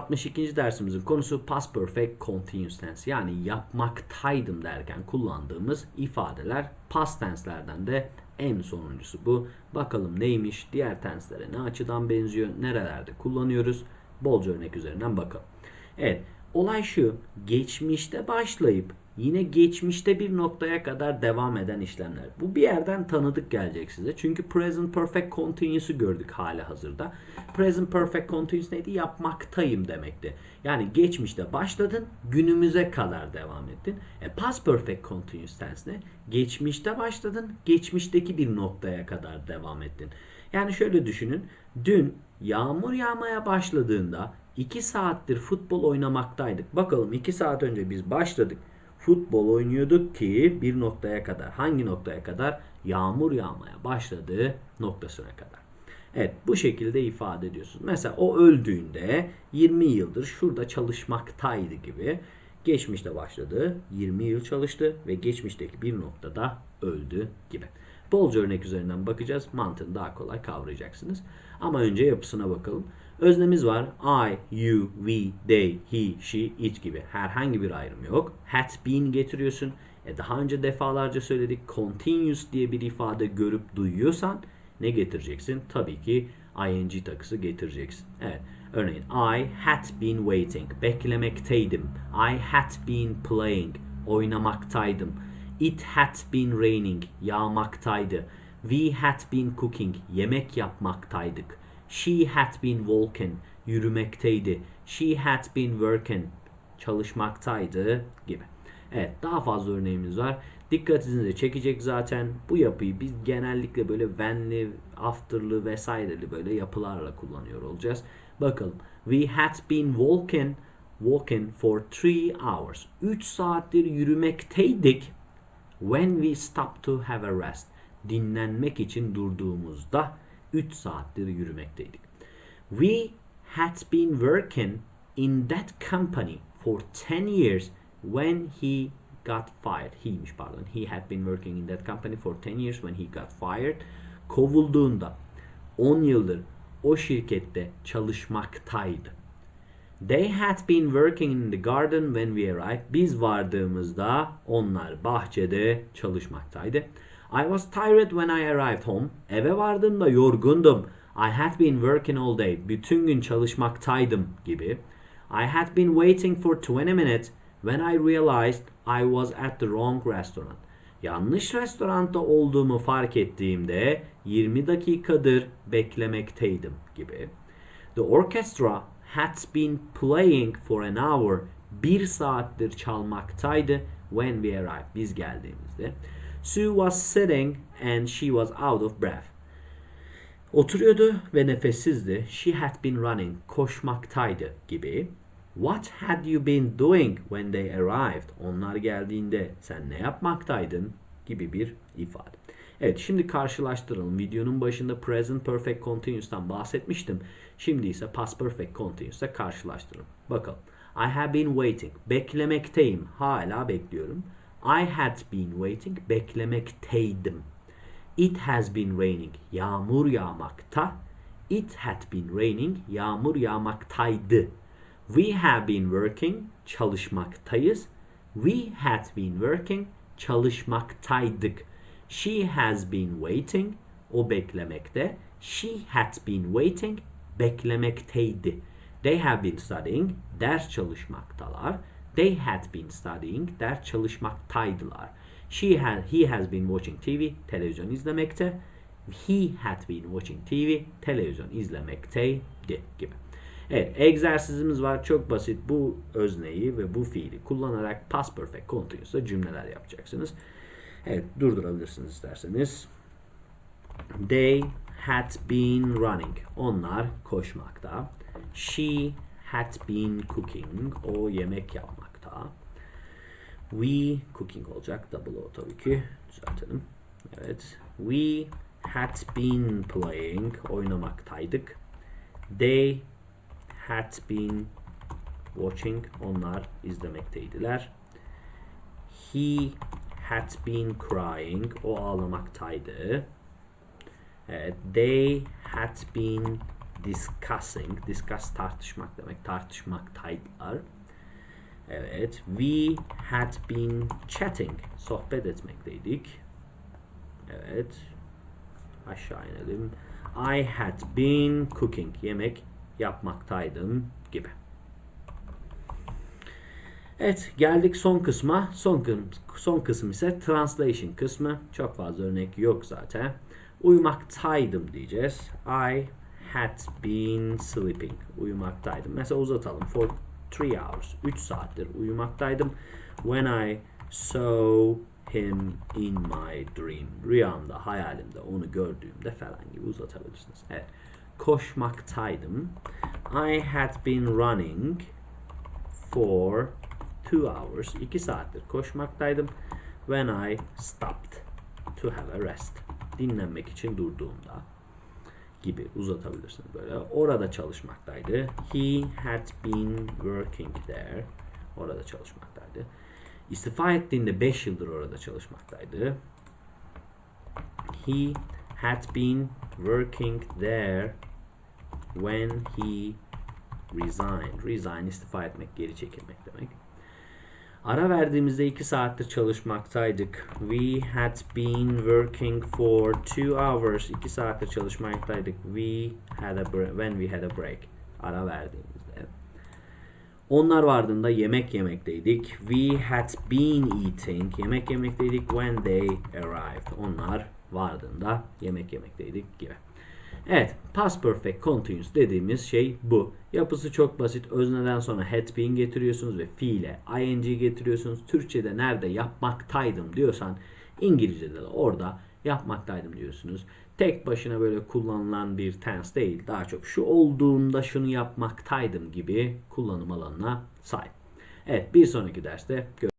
62. dersimizin konusu past perfect continuous tense. Yani yapmaktaydım derken kullandığımız ifadeler past tense'lerden de en sonuncusu bu. Bakalım neymiş, diğer tenslere ne açıdan benziyor, nerelerde kullanıyoruz. Bolca örnek üzerinden bakalım. Evet, olay şu. Geçmişte başlayıp yine geçmişte bir noktaya kadar devam eden işlemler. Bu bir yerden tanıdık gelecek size. Çünkü present perfect continuous'u gördük hala hazırda. Present perfect continuous neydi? Yapmaktayım demekti. Yani geçmişte başladın, günümüze kadar devam ettin. E, past perfect continuous tense ne? Geçmişte başladın, geçmişteki bir noktaya kadar devam ettin. Yani şöyle düşünün. Dün yağmur yağmaya başladığında 2 saattir futbol oynamaktaydık. Bakalım 2 saat önce biz başladık futbol oynuyorduk ki bir noktaya kadar. Hangi noktaya kadar? Yağmur yağmaya başladığı noktasına kadar. Evet bu şekilde ifade ediyorsun. Mesela o öldüğünde 20 yıldır şurada çalışmaktaydı gibi. Geçmişte başladı, 20 yıl çalıştı ve geçmişteki bir noktada öldü gibi. Bolca örnek üzerinden bakacağız. Mantığını daha kolay kavrayacaksınız. Ama önce yapısına bakalım. Öznemiz var. I, you, we, they, he, she, it gibi. Herhangi bir ayrım yok. Had been getiriyorsun. E daha önce defalarca söyledik. Continuous diye bir ifade görüp duyuyorsan ne getireceksin? Tabii ki ing takısı getireceksin. Evet. Örneğin I had been waiting. Beklemekteydim. I had been playing. Oynamaktaydım. It had been raining. Yağmaktaydı. We had been cooking. Yemek yapmaktaydık. She had been walking. Yürümekteydi. She had been working. Çalışmaktaydı gibi. Evet daha fazla örneğimiz var. Dikkatinizi çekecek zaten. Bu yapıyı biz genellikle böyle when'li, after'lı vesaireli böyle yapılarla kullanıyor olacağız. Bakalım. We had been walking walking for three hours. 3 saattir yürümekteydik. When we stopped to have a rest. Dinlenmek için durduğumuzda 3 saattir yürümekteydik. We had been working in that company for 10 years when he got fired. He'miş pardon. He had been working in that company for 10 years when he got fired. Kovulduğunda 10 yıldır o şirkette çalışmaktaydı. They had been working in the garden when we arrived. Biz vardığımızda onlar bahçede çalışmaktaydı. I was tired when I arrived home. Eve vardığımda yorgundum. I had been working all day. Bütün gün çalışmaktaydım gibi. I had been waiting for 20 minutes when I realized I was at the wrong restaurant. Yanlış restoranda olduğumu fark ettiğimde 20 dakikadır beklemekteydim gibi. The orchestra had been playing for an hour. Bir saattir çalmaktaydı when we arrived. Biz geldiğimizde. Sue was sitting and she was out of breath. Oturuyordu ve nefessizdi. She had been running. Koşmaktaydı gibi. What had you been doing when they arrived? Onlar geldiğinde sen ne yapmaktaydın? Gibi bir ifade. Evet şimdi karşılaştıralım. Videonun başında present perfect continuous'tan bahsetmiştim. Şimdi ise past perfect continuous'ta karşılaştıralım. Bakalım. I have been waiting. Beklemekteyim. Hala bekliyorum. I had been waiting. Beklemekteydim. It has been raining. Yağmur yağmakta. It had been raining. Yağmur yağmaktaydı. We have been working. Çalışmaktayız. We had been working. Çalışmaktaydık. She has been waiting. O beklemekte. She had been waiting. Beklemekteydi. They have been studying. Ders çalışmaktalar. They had been studying. Ders çalışmaktaydılar. She had, he has been watching TV. Televizyon izlemekte. He had been watching TV. Televizyon izlemekteydi gibi. Evet, egzersizimiz var. Çok basit. Bu özneyi ve bu fiili kullanarak past perfect continuous'ta cümleler yapacaksınız. Evet, durdurabilirsiniz isterseniz. They had been running. Onlar koşmakta. She had been cooking. O yemek yapmakta. We cooking olacak. Double O tabii ki. Düzeltelim. Evet. We had been playing. Oynamaktaydık. They had been watching. Onlar izlemekteydiler. He had been crying. O ağlamaktaydı. Evet, they had been discussing. Discuss tartışmak demek. Tartışmaktaydılar. Evet. We had been chatting. Sohbet etmekteydik. Evet. Aşağı inelim. I had been cooking. Yemek yapmaktaydım gibi. Evet geldik son kısma. Son, kı- son kısım ise translation kısmı. Çok fazla örnek yok zaten. Uyumaktaydım diyeceğiz. I had been sleeping. Uyumaktaydım. Mesela uzatalım. For 3 hours. 3 saattir uyumaktaydım. When I saw him in my dream. Rüyamda, hayalimde onu gördüğümde falan gibi uzatabilirsiniz. Evet. Koşmaktaydım. I had been running for two hours. 2 saattir koşmaktaydım. When I stopped to have a rest. Dinlenmek için durduğumda gibi uzatabilirsiniz böyle. Orada çalışmaktaydı. He had been working there. Orada çalışmaktaydı. İstifa ettiğinde 5 yıldır orada çalışmaktaydı. He had been working there when he resigned. Resign istifa etmek, geri çekilmek demek. Ara verdiğimizde 2 saattir çalışmaktaydık. We had been working for 2 hours. 2 saattir çalışmaktaydık. We had a break, when we had a break. Ara verdiğimizde. Onlar vardığında yemek yemekteydik. We had been eating. Yemek yemekteydik when they arrived. Onlar vardığında yemek yemekteydik gibi. Evet, past perfect continuous dediğimiz şey bu. Yapısı çok basit. Özneden sonra had been getiriyorsunuz ve fiile ing getiriyorsunuz. Türkçe'de nerede yapmaktaydım diyorsan İngilizce'de de orada yapmaktaydım diyorsunuz. Tek başına böyle kullanılan bir tense değil. Daha çok şu olduğunda şunu yapmaktaydım gibi kullanım alanına sahip. Evet bir sonraki derste görüşürüz.